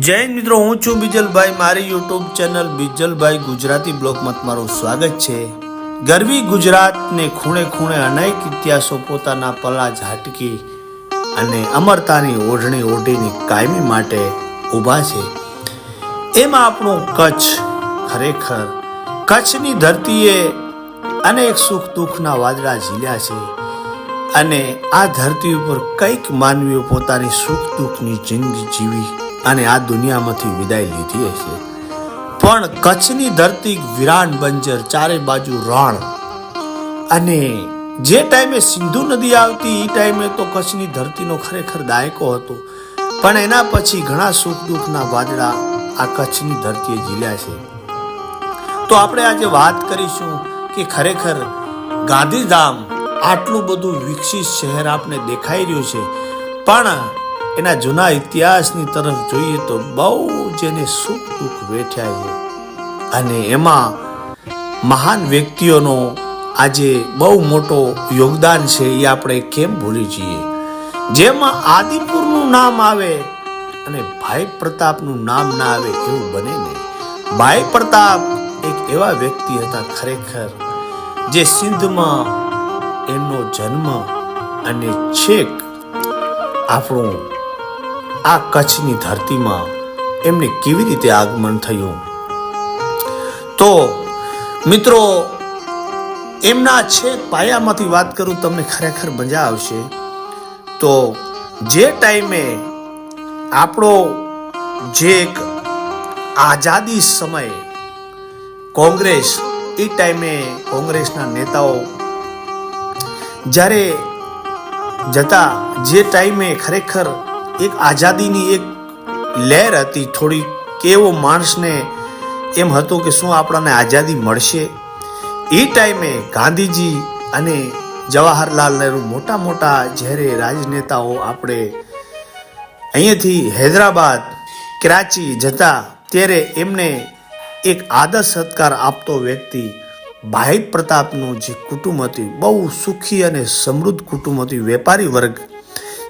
જય મિત્રો, હું છું બીજલભાઈ. મારી યુટ્યુબ ચેનલ બીજલભાઈ ગુજરાતી બ્લોગમાં તમારું સ્વાગત છે. ગરવી ગુજરાતને ખૂણે ખૂણે અનેક ઇતિહાસો પોતાના પલા ઝાટકી અને અમરતાની ઓઢણી ઓઢીની કાયમી માટે ઊભા છે. એમાં આપણું કચ્છ ખરેખર કચ્છની ધરતીએ અનેક સુખ દુઃખના વાદળા ઝીલ્યા છે અને આ ધરતી ઉપર કંઈક માનવીઓ પોતાની સુખ દુઃખની જિંદગી જીવી અને આ દુનિયામાંથી વિદાય લીધી હશે. પણ કચ્છની ધરતી વિરાન બંજર, ચારે બાજુ રણ. અને જે ટાઈમે સિંધુ નદી આવતી એ ટાઈમે તો કચ્છની ધરતીનો ખરેખર દાયકો હતો. પણ એના પછી ઘણા સુખ દુઃખના વાદળા આ કચ્છની ધરતીએ ઝીલ્યા છે. તો આપણે આજે વાત કરીશું કે ખરેખર ગાંધીધામ આટલું બધું વિકસિત શહેર આપણે દેખાઈ રહ્યું છે. પણ એના જૂના ઇતિહાસની તરફ જોઈએ તો બહુ જેને સુખ દુઃખ વેઠ્યા છે. અને એમાં મહાન વ્યક્તિઓનો આજે બહુ મોટો યોગદાન છે એ આપણે કેમ ભૂલી જઈએ? જેમાં આદિપુરનું નામ આવે અને ભાઈ પ્રતાપનું નામ ના આવે એવું બને નહીં. ભાઈ પ્રતાપ એક એવા વ્યક્તિ હતા ખરેખર જે સિંધમાં એમનો જન્મ અને છેક આપણું આ કચ્છની ધરતીમાં એમને કેવી રીતે આગમન થયું? તો મિત્રો, એમના છેક પાયામાંથી વાત કરું, તમને ખરેખર મજા આવશે. તો જે ટાઈમે આપણો જે એક આઝાદી સમય કોંગ્રેસ, એ ટાઈમે કોંગ્રેસના નેતાઓ જ્યારે જતા જે ટાઈમે ખરેખર એક આઝાદીની એક લહેર હતી. થોડી કેવો માણસને એમ હતું કે શું આપણને આઝાદી મળશે? એ ટાઈમે ગાંધીજી અને જવાહરલાલ નહેરુ મોટા મોટા જ્યારે રાજનેતાઓ આપણે અહીંયાથી હૈદરાબાદ, કરાચી જતા, ત્યારે એમને એક આદર સત્કાર આપતો વ્યક્તિ ભાઈ પ્રતાપનું જે કુટુંબ હતું, બહુ સુખી અને સમૃદ્ધ કુટુંબ હતું. વેપારી વર્ગ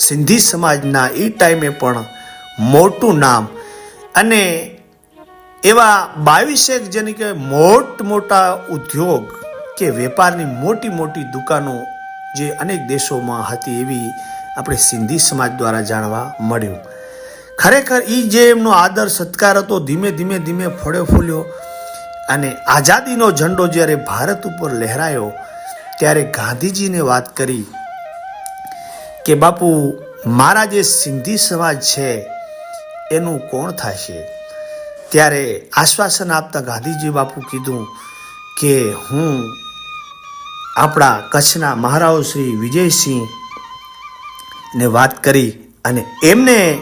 સિંધી સમાજના એ ટાઈમે પણ મોટું નામ. અને એવા બાવીસેક જેને કે મોટ મોટા ઉદ્યોગ કે વેપારની મોટી મોટી દુકાનો જે અનેક દેશોમાં હતી એવી આપણે સિંધી સમાજ દ્વારા જાણવા મળ્યું. ખરેખર એ જે એમનો આદર સત્કાર હતો ધીમે ધીમે ધીમે ફળ્યો ફૂલ્યો અને આઝાદીનો ઝંડો જ્યારે ભારત ઉપર લહેરાયો, ત્યારે ગાંધીજીને વાત કરી કે બાપુ, મારા જે સિંધી સમાજ છે, એનું કોણ થશે? ત્યારે આશ્વાસન આપતા ગાંધીજી બાપુ કીધું કે હું આપણા કચ્છના મહારાવ શ્રી વિજયસિંહ ને વાત કરી અને એમને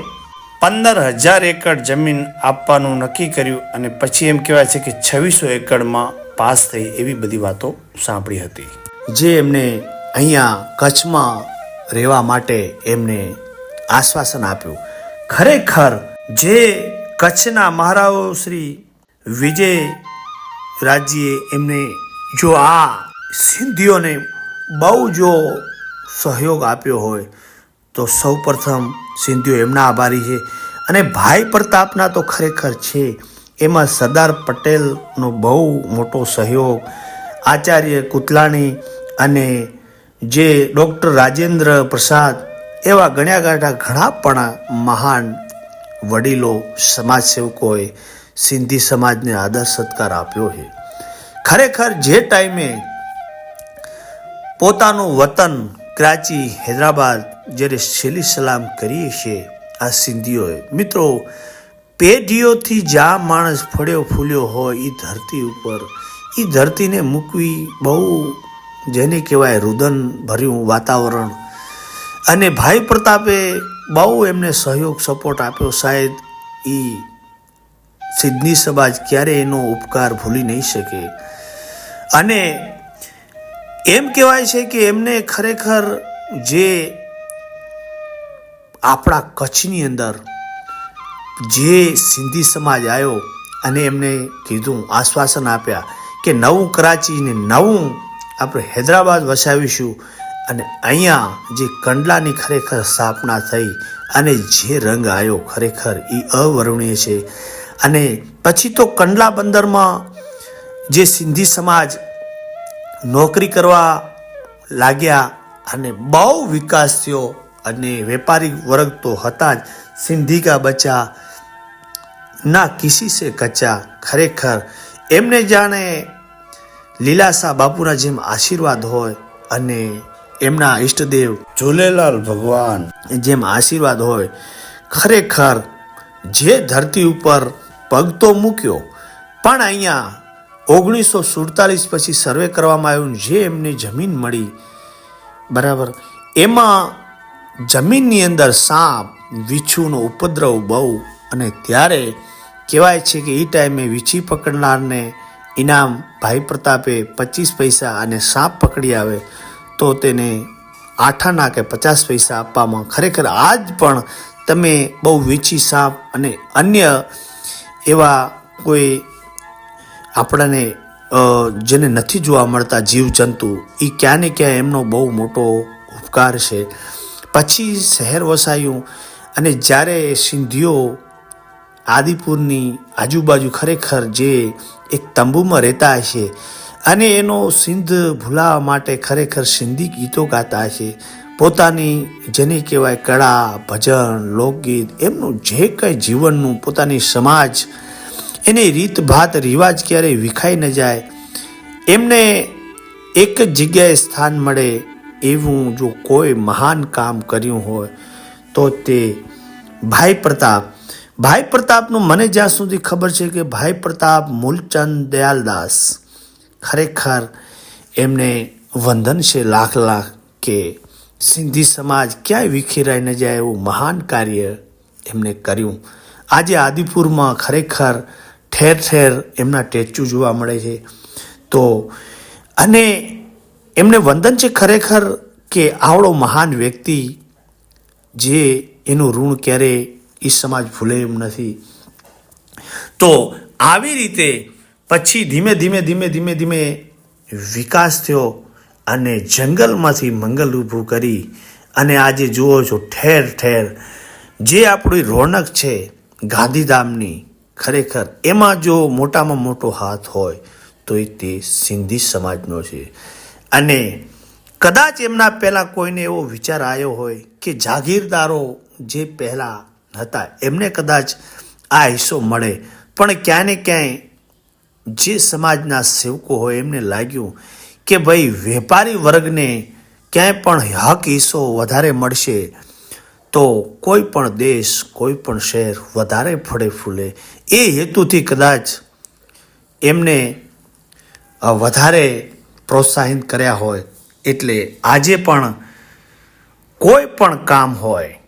પંદર હજાર એકર જમીન આપવાનું નક્કી કર્યું અને પછી એમ કહેવાય છે કે છવ્વીસો એકડમાં પાસ થઈ એવી બધી વાતો સાંભળી હતી. જે એમને અહીંયા કચ્છમાં રહેવા માટે એમને આશ્વાસન આપ્યું. ખરેખર જે કચ્છના મહારાવો શ્રી વિજય રાજ્યે એમને જો આ સિંધીઓને બહુ જો સહયોગ આપ્યો હોય, તો સૌ પ્રથમ સિંધીઓ એમના આભારી છે. અને ભાઈ પ્રતાપના તો ખરેખર છે. એમાં સરદાર પટેલનો બહુ મોટો સહયોગ, આચાર્ય કુતલાણી અને જે ડૉક્ટર રાજેન્દ્ર પ્રસાદ એવા ગણ્યા ગાંઠા ઘણા પણ મહાન વડીલો સમાજ સેવકોએ સિંધી સમાજને આદર સત્કાર આપ્યો છે. ખરેખર જે ટાઈમે પોતાનું વતન કરાચી, હૈદરાબાદ જ્યારે છેલ્લી સલામ કરીએ છીએ, આ સિંધીઓએ. મિત્રો, પેઢીઓથી જ્યાં માણસ ફળ્યો ફૂલ્યો હોય એ ધરતી ઉપર એ ધરતીને મૂકવી બહુ જેને કહેવાય રુદન ભર્યું વાતાવરણ. અને ભાઈ પ્રતાપે બહુ એમને સહયોગ સપોર્ટ આપ્યો. શાયદ એ સિદ્ધની સમાજ ક્યારે એનો ઉપકાર ભૂલી નહીં શકે. અને એમ કહેવાય છે કે એમને ખરેખર જે આપણા કચ્છની અંદર જે સિંધી સમાજ આવ્યો અને એમને કીધું, આશ્વાસન આપ્યા કે નવું કરાચી ને નવું આપણે હૈદરાબાદ વસાવીશું અને અહીંયા જે કંડલાની ખરેખર સ્થાપના થઈ અને જે રંગ આવ્યો ખરેખર એ અવર્ણનીય છે. અને પછી તો કંડલા બંદરમાં જે સિંધી સમાજ નોકરી કરવા લાગ્યા અને બહુ વિકાસ થયો અને વેપારી વર્ગ તો હતા જ. સિંધી કા બચ્ચા ના કિસી સે કચ્ચા ખરેખર એમને જાણે લીલાસા બાપુના જેમ આશીર્વાદ હોય અને એમના ઈષ્ટદેવ ઝૂલેલાલ ભગવાન. જેમ આશીર્વાદ હોય ખરેખર જે ધરતી ઉપર પગ તો મૂક્યો પણ અહીંયા ઓગણીસો સુડતાલીસ પછી સર્વે કરવામાં આવ્યું જે એમને જમીન મળી બરાબર? એમાં જમીનની અંદર સાપ વીછુનો ઉપદ્રવ બહુ અને ત્યારે કહેવાય છે કે એ ટાઈમે વીછી પકડનારને ઇનામ ભાઈ પ્રતાપે પચીસ પૈસા અને સાપ પકડી આવે તો તેને આઠાના કે પચાસ પૈસા આપવામાં ખરેખર આજ પણ તમે બહુ વીછી સાપ અને અન્ય એવા કોઈ આપણને જેને નથી જોવા મળતા જીવજંતુ એ ક્યાં ને ક્યાં એમનો બહુ મોટો ઉપકાર છે. પછી શહેર વસાયું અને જ્યારે સિંધીઓ આદિપુરની આજુબાજુ ખરેખર જે એક તંબુમાં રહેતા હશે અને એનો સિંધ ભૂલાવા માટે ખરેખર સિંધી ગીતો ગાતા હશે. પોતાની જેને કહેવાય કળા, ભજન, લોકગીત, એમનું જે કંઈ જીવનનું પોતાની સમાજ, એની રીત ભાત, રિવાજ ક્યારેય વિખાઈ ન જાય, એમને એક જ જગ્યાએ સ્થાન મળે એવું જો કોઈ મહાન કામ કર્યું હોય તો તે ભાઈ પ્રતાપ ભાઈ પ્રતાપનું મને જ્યાં સુધી ખબર છે કે ભાઈ પ્રતાપ મૂલચંદ દયાલદાસ ખરેખર એમને વંદન છે લાખ લાખ કે સિંધી સમાજ ક્યાંય વિખેરાઈ ન જાય એવું મહાન કાર્ય એમને કર્યું. આજે આદિપુરમાં ખરેખર ઠેર ઠેર એમના ટેચ્યુ જોવા મળે છે. તો અને એમને વંદન છે ખરેખર કે આવડો મહાન વ્યક્તિ જે એનું ઋણ ક્યારે એ સમાજ ભૂલે એમ નથી. તો આવી રીતે પછી ધીમે ધીમે ધીમે ધીમે ધીમે વિકાસ થયો અને જંગલમાંથી મંગલ ઊભું કરી અને આજે જુઓ છો ઠેર ઠેર જે આપણી રોનક છે ગાંધીધામની ખરેખર એમાં જો મોટામાં મોટો હાથ હોય તો એ તે સિંધી સમાજનો છે. અને કદાચ એમના પહેલાં કોઈને એવો વિચાર આવ્યો હોય કે જાગીરદારો જે પહેલાં હતા. એમને કદાચ આ હિસ્સો મળે. પણ ક્યાં ને ક્યાંય જે સમાજના સેવકો હોય એમને લાગ્યું કે ભાઈ વેપારી વર્ગને ક્યાંય પણ હક હિસ્સો વધારે મળશે તો કોઈ પણ દેશ, કોઈ પણ શહેર વધારે ફળે ફૂલે. એ હેતુથી કદાચ એમને વધારે પ્રોત્સાહિત કર્યા હોય. એટલે આજે પણ કોઈ પણ કામ હોય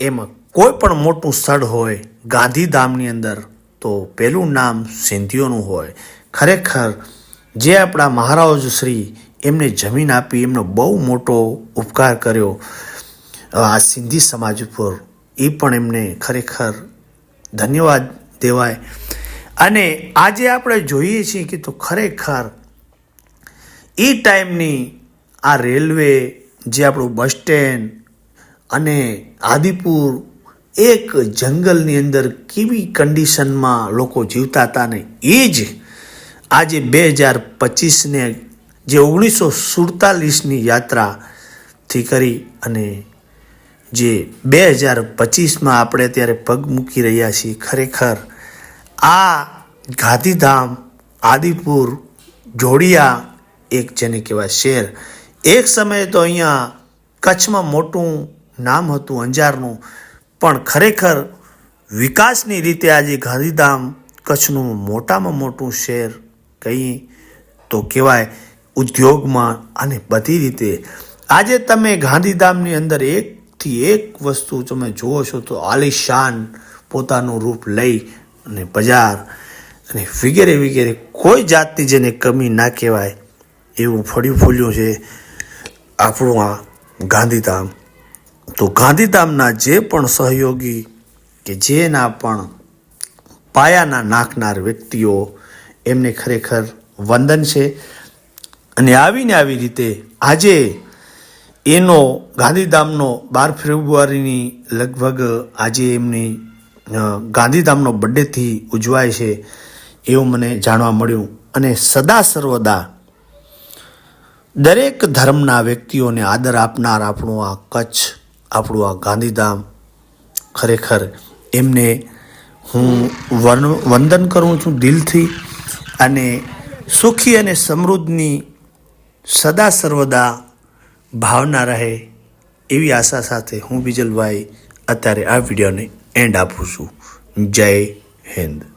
એમાં કોઈ પણ મોટું સ્થળ હોય, ગાંધીધામની અંદર, તો પહેલું નામ સિંધીઓનું હોય. ખરેખર, જે આપણા મહારાજ શ્રી એમને જમીન આપી, એમનો બહુ મોટો ઉપકાર કર્યો આ સિંધી સમાજ ઉપર, એ પણ એમને ખરેખર ધન્યવાદ દેવાય. અને આજે આપણે જોઈએ છીએ કે તો ખરેખર, એ ટાઈમની આ રેલવે, જે આપણું બસ સ્ટેન્ડ અને આદિપુર એક જંગલની અંદર કેવી કન્ડિશનમાં લોકો જીવતા હતા ને એ જ આજે બે હજાર પચીસને જે ઓગણીસો સુડતાલીસની યાત્રાથી કરી અને જે બે હજાર પચીસમાં આપણે અત્યારે પગ મૂકી રહ્યા છીએ ખરેખર, આ ગાંધીધામ, આદિપુર, જોડિયા એક જેને કહેવાય શહેર. એક સમયે તો અહીંયા કચ્છમાં મોટું નામ હતું અંજારનું. પણ ખરેખર વિકાસની રીતે આજે ગાંધીધામ કચ્છનું મોટામાં મોટું શહેર કહીએ તો કહેવાય ઉદ્યોગમાં અને બધી રીતે. આજે તમે ગાંધીધામની અંદર એકથી એક વસ્તુ તમે જુઓ છો તો આલિશાન પોતાનું રૂપ લઈ અને બજાર અને વગેરે વગેરે કોઈ જાતની જેને કમી ના કહેવાય એવું ફળ્યું ફૂલ્યું છે આપણું આ ગાંધીધામ. તો ગાંધીધામના જે પણ સહયોગી કે જેના પણ પાયાના નાખનાર વ્યક્તિઓ એમને ખરેખર વંદન છે. અને આવીને આવી રીતે આજે એનો ગાંધીધામનો બાર ફેબ્રુઆરીની લગભગ આજે એમની ગાંધીધામનો બર્થડેથી ઉજવાય છે એવું મને જાણવા મળ્યું. અને સદા સર્વદા દરેક ધર્મના વ્યક્તિઓને આદર આપનાર આપણું આ કચ્છ આપણું આ ગાંધીધામ ખરેખર એમને હું વંદન કરું છું દિલથી અને સુખી અને સમૃદ્ધની સદા સર્વદા ભાવના રહે એવી આશા સાથે હું બીજલભાઈ અત્યારે આ વિડીયોને એન્ડ આપું છું. જય હિન્દ.